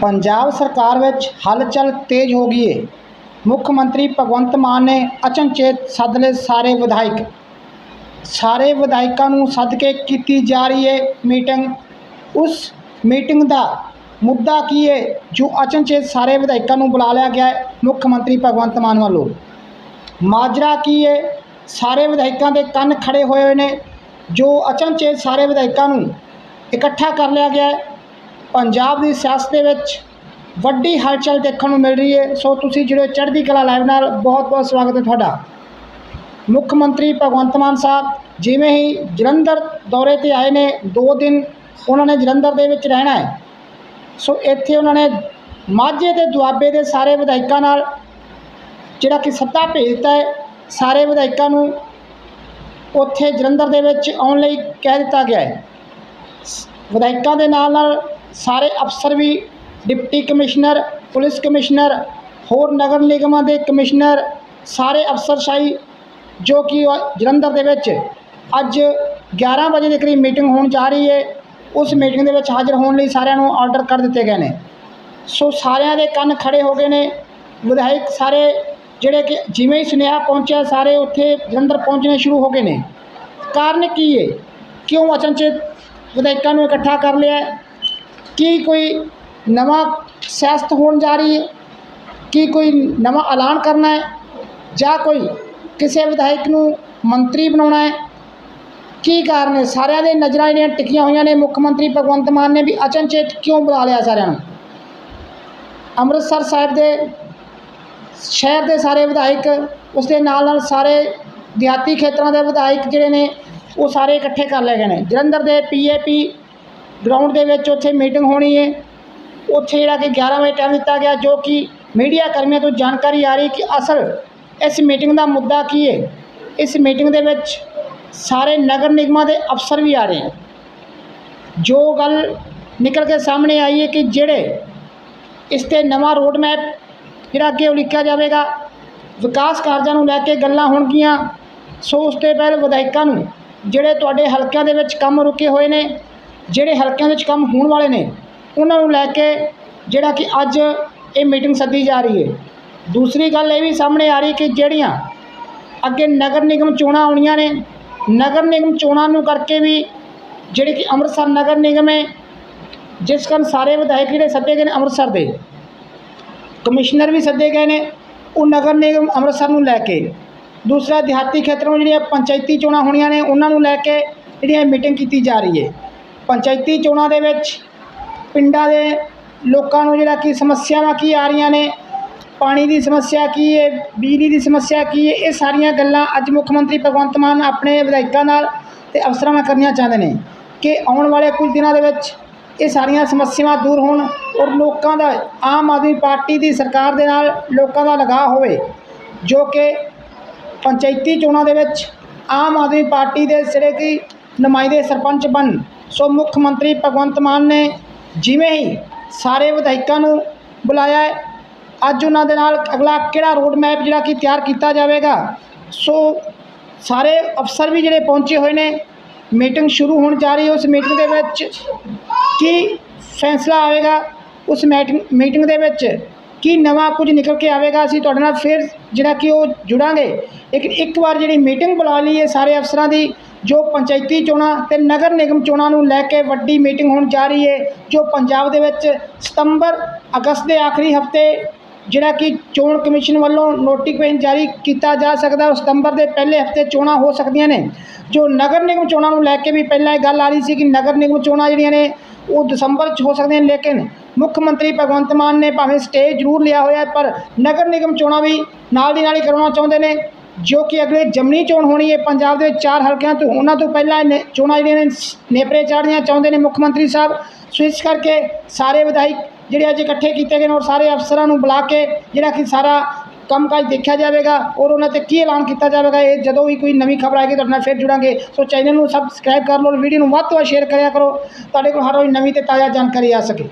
ਪੰਜਾਬ ਸਰਕਾਰ ਵਿੱਚ ਹਲਚਲ ਤੇਜ਼ ਹੋ ਗਈ ਹੈ ਮੁੱਖ ਮੰਤਰੀ ਭਗਵੰਤ ਮਾਨ ਨੇ ਅਚਨਚੇਤ ਸੱਦ ਲਏ ਸਾਰੇ ਵਿਧਾਇਕ। ਸਾਰੇ ਵਿਧਾਇਕਾਂ ਨੂੰ ਸੱਦ ਕੇ ਕੀਤੀ ਜਾ ਰਹੀ ਹੈ ਮੀਟਿੰਗ। ਉਸ ਮੀਟਿੰਗ ਦਾ ਮੁੱਦਾ ਕੀ ਹੈ ਜੋ ਅਚਨਚੇਤ ਸਾਰੇ ਵਿਧਾਇਕਾਂ ਨੂੰ ਬੁਲਾ ਲਿਆ ਗਿਆ ਹੈ ਮੁੱਖ ਮੰਤਰੀ ਭਗਵੰਤ ਮਾਨ ਵੱਲੋਂ। ਮਾਜਰਾ ਕੀ ਹੈ ਸਾਰੇ ਵਿਧਾਇਕਾਂ ਦੇ ਕੰਨ ਖੜੇ ਹੋਏ ਨੇ, ਜੋ ਅਚਨਚੇਤ ਸਾਰੇ ਵਿਧਾਇਕਾਂ ਨੂੰ ਇਕੱਠਾ ਕਰ ਲਿਆ ਗਿਆ ਹੈ ਪੰਜਾਬ ਦੀ ਸਿਆਸਤ ਦੇ ਵਿੱਚ ਵੱਡੀ ਹਲਚਲ ਦੇਖਣ ਨੂੰ ਮਿਲ ਰਹੀ ਹੈ। ਸੋ ਤੁਸੀਂ ਜਿਹੜੇ ਚੜ੍ਹਦੀ ਕਲਾ ਲਾਈਵ ਨਾਲ ਬਹੁਤ ਬਹੁਤ ਸਵਾਗਤ ਹੈ ਤੁਹਾਡਾ। ਮੁੱਖ ਮੰਤਰੀ ਭਗਵੰਤ ਮਾਨ ਸਾਹਿਬ ਜਿਵੇਂ ਹੀ ਜਲੰਧਰ ਦੌਰੇ ਤੇ ਆਏ ਨੇ 2 ਦਿਨ ਉਹਨਾਂ ਨੇ ਜਲੰਧਰ ਦੇ ਵਿੱਚ ਰਹਿਣਾ ਹੈ। ਸੋ ਇੱਥੇ ਉਹਨਾਂ ਨੇ ਮਾਝੇ ਤੇ ਦੁਆਬੇ ਦੇ ਸਾਰੇ ਵਿਧਾਇਕਾਂ ਨਾਲ ਜਿਹੜਾ ਕਿ ਸੱਦਾ ਭੇਜਤਾ ਹੈ, ਸਾਰੇ ਵਿਧਾਇਕਾਂ ਨੂੰ ਉੱਥੇ ਜਲੰਧਰ ਦੇ ਵਿੱਚ ਆਉਣ ਲਈ ਕਹਿ ਦਿੱਤਾ ਗਿਆ ਹੈ। ਸ- ਵਿਧਾਇਕਾਂ ਦੇ ਨਾਲ ਨਾਲ ਸਾਰੇ ਅਫਸਰ ਵੀ, ਡਿਪਟੀ ਕਮਿਸ਼ਨਰ, ਪੁਲਿਸ ਕਮਿਸ਼ਨਰ, ਹੋਰ ਨਗਰ ਨਿਗਮਾਂ ਦੇ ਕਮਿਸ਼ਨਰ, ਸਾਰੇ ਅਫਸਰਸ਼ਾਹੀ ਜੋ ਕਿ ਜਲੰਧਰ ਦੇ ਵਿੱਚ ਅੱਜ 11 ਵਜੇ ਦੇ ਕਰੀਬ ਮੀਟਿੰਗ ਹੋਣ ਜਾ ਰਹੀ ਹੈ। ਉਸ ਮੀਟਿੰਗ ਦੇ ਵਿੱਚ ਹਾਜ਼ਰ ਹੋਣ ਲਈ ਸਾਰਿਆਂ ਨੂੰ ਆਰਡਰ ਕਰ ਦਿੱਤੇ ਗਏ ਨੇ। ਸੋ ਸਾਰਿਆਂ ਦੇ ਕੰਨ ਖੜੇ ਹੋ ਗਏ ਨੇ। ਵਿਧਾਇਕ ਸਾਰੇ ਜਿਹੜੇ ਕਿ ਜਿਵੇਂ ਹੀ ਸੁਨੇਹਾ ਪਹੁੰਚਿਆ, ਸਾਰੇ ਉੱਥੇ ਜਲੰਧਰ ਪਹੁੰਚਣੇ ਸ਼ੁਰੂ ਹੋ ਗਏ ਨੇ। ਕਾਰਨ ਕੀ ਹੈ? ਕਿਉਂ ਅਚਨਚੇਤ ਵਿਧਾਇਕਾਂ ਨੂੰ ਇਕੱਠਾ ਕਰ ਲਿਆ ਕੀ ਕੋਈ ਨਵਾਂ ਸਿਆਸਤ ਹੋਣ ਜਾ ਰਹੀ ਹੈ? ਕੀ ਕੋਈ ਨਵਾਂ ਐਲਾਨ ਕਰਨਾ ਹੈ? ਜਾਂ ਕੋਈ ਕਿਸੇ ਵਿਧਾਇਕ ਨੂੰ ਮੰਤਰੀ ਬਣਾਉਣਾ ਹੈ? ਕੀ ਕਾਰਨ ਹੈ? ਸਾਰਿਆਂ ਦੇ ਨਜ਼ਰਾਂ ਜਿਹੜੀਆਂ ਟਿਕੀਆਂ ਹੋਈਆਂ ਨੇ, ਮੁੱਖ ਮੰਤਰੀ ਭਗਵੰਤ ਮਾਨ ਨੇ ਵੀ ਅਚਨਚੇਤ ਕਿਉਂ ਬੁਲਾ ਲਿਆ ਸਾਰਿਆਂ ਨੂੰ? ਅੰਮ੍ਰਿਤਸਰ ਸਾਹਿਬ ਦੇ ਸ਼ਹਿਰ ਦੇ ਸਾਰੇ ਵਿਧਾਇਕ, ਉਸ ਦੇ ਨਾਲ ਨਾਲ ਸਾਰੇ ਦਿਹਾਤੀ ਖੇਤਰਾਂ ਦੇ ਵਿਧਾਇਕ ਜਿਹੜੇ ਨੇ, ਉਹ ਸਾਰੇ ਇਕੱਠੇ ਕਰ ਲਏ ਗਏ ਨੇ। ਜਲੰਧਰ ਦੇ ਪੀਏਪੀ ਗਰਾਊਂਡ ਦੇ ਵਿੱਚ ਉੱਥੇ ਮੀਟਿੰਗ ਹੋਣੀ ਹੈ। ਉੱਥੇ ਜਿਹੜਾ ਕਿ 11 ਵਜੇ ਟਾਈਮ ਦਿੱਤਾ ਗਿਆ, ਜੋ ਕਿ ਮੀਡੀਆ ਕਰਮੀਆਂ ਤੋਂ ਜਾਣਕਾਰੀ ਆ ਰਹੀ ਕਿ ਅਸਲ ਇਸ ਮੀਟਿੰਗ ਦਾ ਮੁੱਦਾ ਕੀ ਹੈ। ਇਸ ਮੀਟਿੰਗ ਦੇ ਵਿੱਚ ਸਾਰੇ ਨਗਰ ਨਿਗਮਾਂ ਦੇ ਅਫਸਰ ਵੀ ਆ ਰਹੇ ਹਨ। ਜੋ ਗੱਲ ਨਿਕਲ ਕੇ ਸਾਹਮਣੇ ਆਈ ਹੈ ਕਿ ਜਿਹੜੇ ਇਸ 'ਤੇ ਨਵਾਂ ਰੋਡ ਮੈਪ ਜਿਹੜਾ ਅੱਗੇ ਉਲੀਕਿਆ ਜਾਵੇਗਾ, ਵਿਕਾਸ ਕਾਰਜਾਂ ਨੂੰ ਲੈ ਕੇ ਗੱਲਾਂ ਹੋਣਗੀਆਂ। ਸੋ ਉਸ ਤੋਂ ਪਹਿਲ ਵਿਧਾਇਕਾਂ ਨੂੰ ਜਿਹੜੇ ਤੁਹਾਡੇ ਹਲਕਿਆਂ ਦੇ ਵਿੱਚ ਕੰਮ ਰੁਕੇ ਹੋਏ ਨੇ ਜਿਹੜੇ ਹਲਕਿਆਂ ਵਿੱਚ ਕੰਮ ਹੋਣ ਵਾਲੇ ਨੇ, ਉਹਨਾਂ ਨੂੰ ਲੈ ਕੇ ਜਿਹੜਾ ਕਿ ਅੱਜ ਇਹ ਮੀਟਿੰਗ ਸੱਦੀ ਜਾ ਰਹੀ ਹੈ। ਦੂਸਰੀ ਗੱਲ ਇਹ ਵੀ ਸਾਹਮਣੇ ਆ ਰਹੀ ਕਿ ਜਿਹੜੀਆਂ ਅੱਗੇ ਨਗਰ ਨਿਗਮ ਚੋਣਾਂ ਆਉਣੀਆਂ ਨੇ, ਨਗਰ ਨਿਗਮ ਚੋਣਾਂ ਨੂੰ ਕਰਕੇ ਵੀ ਜਿਹੜੇ ਕਿ ਅੰਮ੍ਰਿਤਸਰ ਨਗਰ ਨਿਗਮ ਹੈ, ਜਿਸ ਕਾਰਨ ਸਾਰੇ ਵਿਧਾਇਕ ਜਿਹੜੇ ਸੱਦੇ ਗਏ ਨੇ ਅੰਮ੍ਰਿਤਸਰ ਦੇ, ਕਮਿਸ਼ਨਰ ਵੀ ਸੱਦੇ ਗਏ ਨੇ, ਉਹ ਨਗਰ ਨਿਗਮ ਅੰਮ੍ਰਿਤਸਰ ਨੂੰ ਲੈ ਕੇ। ਦੂਸਰਾ ਦਿਹਾਤੀ ਖੇਤਰਾਂ ਜਿਹੜੀਆਂ ਪੰਚਾਇਤੀ ਚੋਣਾਂ ਹੋਣੀਆਂ ਨੇ, ਉਹਨਾਂ ਨੂੰ ਲੈ ਕੇ ਜਿਹੜੀਆਂ ਮੀਟਿੰਗ ਕੀਤੀ ਜਾ ਰਹੀ ਹੈ। ਪੰਚਾਇਤੀ ਚੋਣਾਂ ਦੇ ਵਿੱਚ ਪਿੰਡਾਂ ਦੇ ਲੋਕਾਂ ਨੂੰ ਜਿਹੜਾ ਕਿ ਸਮੱਸਿਆਵਾਂ ਕੀ ਆ ਰਹੀਆਂ ਨੇ, ਪਾਣੀ ਦੀ ਸਮੱਸਿਆ ਕੀ ਹੈ ਬਿਜਲੀ ਦੀ ਸਮੱਸਿਆ ਕੀ ਹੈ ਇਹ ਸਾਰੀਆਂ ਗੱਲਾਂ ਅੱਜ ਮੁੱਖ ਮੰਤਰੀ ਭਗਵੰਤ ਮਾਨ ਆਪਣੇ ਵਿਧਾਇਕਾਂ ਨਾਲ ਤੇ ਅਫਸਰਾਂ ਨਾਲ ਕਰਨੀਆਂ ਚਾਹੁੰਦੇ ਨੇ ਕਿ ਆਉਣ ਵਾਲੇ ਕੁਝ ਦਿਨਾਂ ਦੇ ਵਿੱਚ ਇਹ ਸਾਰੀਆਂ ਸਮੱਸਿਆਵਾਂ ਦੂਰ ਹੋਣ ਔਰ ਲੋਕਾਂ ਦਾ, ਆਮ ਆਦਮੀ ਪਾਰਟੀ ਦੀ ਸਰਕਾਰ ਦੇ ਨਾਲ ਲੋਕਾਂ ਦਾ ਲਗਾਅ ਹੋਵੇ, ਜੋ ਕਿ ਪੰਚਾਇਤੀ ਚੋਣਾਂ ਦੇ ਵਿੱਚ ਆਮ ਆਦਮੀ ਪਾਰਟੀ ਦੇ ਜਿਹੜੇ ਕਿ ਨੁਮਾਇੰਦੇ ਸਰਪੰਚ ਬਣ ਸੋ ਮੁੱਖ ਮੰਤਰੀ ਭਗਵੰਤ ਮਾਨ ਨੇ ਜਿਵੇਂ ਹੀ ਸਾਰੇ ਵਿਧਾਇਕਾਂ ਨੂੰ ਬੁਲਾਇਆ ਹੈ ਅੱਜ ਉਹਨਾਂ ਦੇ ਨਾਲ ਅਗਲਾ ਕਿਹੜਾ ਰੋਡ ਮੈਪ ਜਿਹੜਾ ਕਿ ਤਿਆਰ ਕੀਤਾ ਜਾਵੇਗਾ, ਸੋ ਸਾਰੇ ਅਫਸਰ ਵੀ ਜਿਹੜੇ ਪਹੁੰਚੇ ਹੋਏ ਨੇ ਮੀਟਿੰਗ ਸ਼ੁਰੂ ਹੋਣ ਜਾ ਰਹੀ ਹੈ, ਉਸ ਮੀਟਿੰਗ ਦੇ ਵਿੱਚ ਕੀ ਫੈਸਲਾ ਆਵੇਗਾ, ਉਸ ਮੀਟਿੰਗ ਮੀਟਿੰਗ ਦੇ ਵਿੱਚ ਕੀ ਨਵਾਂ ਕੁਝ ਨਿਕਲ ਕੇ ਆਵੇਗਾ, ਅਸੀਂ ਤੁਹਾਡੇ ਨਾਲ ਫਿਰ ਜਿਹੜਾ ਕਿ ਉਹ ਜੁੜਾਂਗੇ। ਲੇਕਿਨ ਇੱਕ ਵਾਰ ਜਿਹੜੀ ਮੀਟਿੰਗ ਬੁਲਾ ਲਈ ਹੈ ਸਾਰੇ ਅਫਸਰਾਂ ਦੀ, ਜੋ ਪੰਚਾਇਤੀ ਚੋਣਾਂ ਤੇ ਨਗਰ ਨਿਗਮ ਚੋਣਾਂ ਨੂੰ ਲੈ ਕੇ ਵੱਡੀ ਮੀਟਿੰਗ ਹੋਣ ਜਾ ਰਹੀ ਹੈ, ਜੋ ਪੰਜਾਬ ਦੇ ਵਿੱਚ ਸਤੰਬਰ ਅਗਸਤ ਦੇ ਆਖਰੀ ਹਫ਼ਤੇ ਜਿਹੜਾ ਕਿ ਚੋਣ ਕਮਿਸ਼ਨ ਵੱਲੋਂ ਨੋਟੀਫਿਕੇਸ਼ਨ ਜਾਰੀ ਕੀਤਾ ਜਾ ਸਕਦਾ, ਉਹ ਸਤੰਬਰ ਦੇ ਪਹਿਲੇ ਹਫ਼ਤੇ ਚੋਣਾਂ ਹੋ ਸਕਦੀਆਂ ਨੇ। ਜੋ ਨਗਰ ਨਿਗਮ ਚੋਣਾਂ ਨੂੰ ਲੈ ਕੇ ਵੀ ਪਹਿਲਾਂ ਇਹ ਗੱਲ ਆ ਰਹੀ ਸੀ ਕਿ ਨਗਰ ਨਿਗਮ ਚੋਣਾਂ ਜਿਹੜੀਆਂ ਨੇ, ਉਹ ਦਸੰਬਰ 'ਚ ਹੋ ਸਕਦੀਆਂ ਨੇ, ਲੇਕਿਨ ਮੁੱਖ ਮੰਤਰੀ ਭਗਵੰਤ ਮਾਨ ਨੇ ਭਾਵੇਂ ਸਟੇ ਜ਼ਰੂਰ ਲਿਆ ਹੋਇਆ ਪਰ ਨਗਰ ਨਿਗਮ ਚੋਣਾਂ ਵੀ ਨਾਲ ਦੀ ਨਾਲ ਹੀ ਕਰਵਾਉਣਾ ਚਾਹੁੰਦੇ ਨੇ। ਜੋ ਕਿ ਅਗਲੇ ਜਮਨੀ ਚੋਣ ਹੋਣੀ ਹੈ ਪੰਜਾਬ ਦੇ ਚਾਰ ਹਲਕਿਆਂ ਤੋਂ। ਉਹਨਾਂ ਤੋਂ ਪਹਿਲਾਂ ਇਹ ਨੇ- ਚੋਣਾਂ ਜਿਹੜੀਆਂ ਨੇ ਸ- ਨੇਪਰੇ ਚਾੜ੍ਹਨੀਆਂ ਚਾਹੁੰਦੇ ਨੇ ਮੁੱਖ ਮੰਤਰੀ ਸਾਹਿਬ। ਸੋ ਇਸ ਕਰਕੇ ਸਾਰੇ ਵਿਧਾਇਕ ਜਿਹੜੇ ਅੱਜ ਇਕੱਠੇ ਕੀਤੇ ਗਏ ਨੇ ਔਰ ਸਾਰੇ ਅਫਸਰਾਂ ਨੂੰ ਬੁਲਾ ਕੇ ਜਿਹੜਾ ਕਿ ਸਾਰਾ ਕੰਮਕਾਜ ਦੇਖਿਆ ਜਾਵੇਗਾ ਔਰ ਉਹਨਾਂ ਤੇ ਕੀ ਐਲਾਨ ਕੀਤਾ ਜਾਵੇਗਾ, ਇਹ ਜਦੋਂ ਵੀ ਕੋਈ ਨਵੀਂ ਖਬਰ ਆਏਗੀ, ਤੁਹਾਡੇ ਨਾਲ ਫਿਰ ਜੁੜਾਂਗੇ। ਸੋ ਚੈਨਲ ਨੂੰ ਸਬਸਕ੍ਰਾਈਬ ਕਰ ਲਓ ਔਰ ਵੀਡੀਓ ਨੂੰ ਵੱਧ ਤੋਂ ਵੱਧ ਸ਼ੇਅਰ ਕਰਿਆ ਕਰੋ। ਤੁਹਾਡੇ ਕੋਲ ਹਰ ਰੋਜ਼ ਨਵੀਂ ਤੇ ਤਾਜ਼ਾ ਜਾਣਕਾਰੀ ਆ ਸਕੇ।